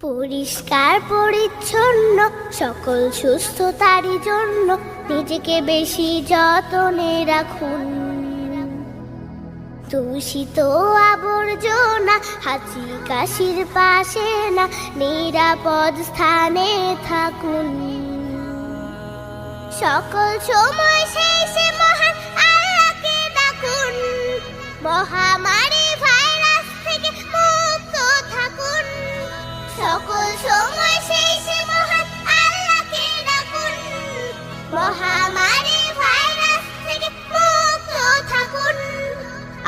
পরিষ্কার, পরিচ্ছন্ন, সকল সুস্থতারই জন্য নিজেকে বেশি যতনে রাখুন। দূষিত আবর্জনা, হাঁচি কাশির পাশে না, নিরাপদ স্থানে থাকুন। সকল সময় শেষে মহান আল্লাহকে ডাকুন। মহামারী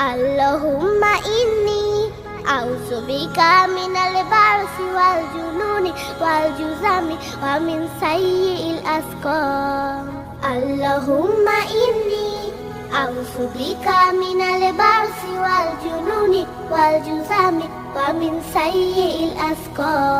اللهم إني أعوذ بك من البرس والجنون والجزام ومن سيء الأسقام اللهم إني أعوذ بك من البرس والجنون والجزام ومن سيء الأسقام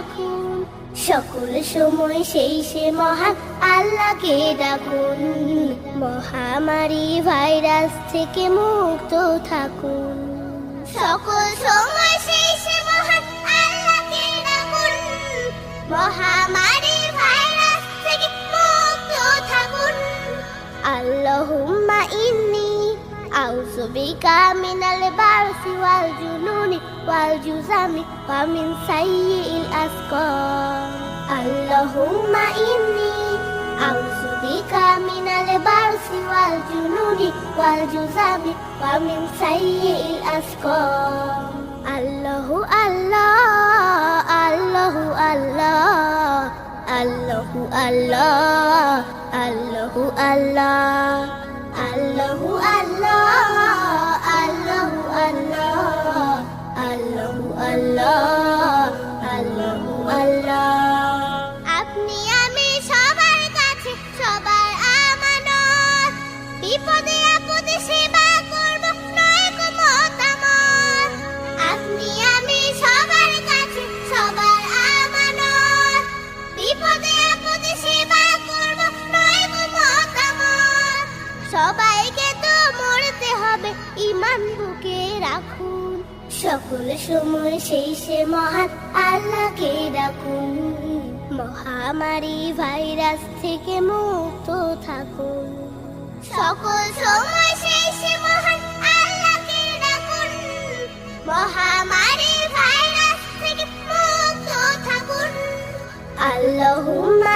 রাখুন। সকল সময় সেই সে মহান আল্লাহকে ডাকুন। মহামারী ভাইরাস থেকে মুক্ত থাকুন। সকল সময় সেই সে মহান আল্লাহকে ডাকুন। মহামারী ভাইরাস থেকে মুক্ত থাকুন। আল্লাহুম্মা ইন্নি আউযু বিকা মিনাল বারসি ওয়াল জুনুনি, ওয়াল জুজামি, ওয়া মিন সাইয়্যিল আসকাম আল্লাহুম্মা ইন্নি আউযু বিকা মিনাল বারসি ওয়াল জুনুনি, ওয়াল জুজামি, ওয়া মিন সাইয়্যিল আসকাম আল্লাহু, আল্লাহ আল্লাহু। সবাইকে তো মরতে হবে। ইমান বুকে রাখুন। সকল সময় মহান আল্লাহকে মহামারী ভাইরাস থেকে মুক্ত থাকুন। সকল সময় মহান আল্লাহকে মহামারী ভাইরাস থেকে মুক্ত থাকুন। আল্লাহুম্মা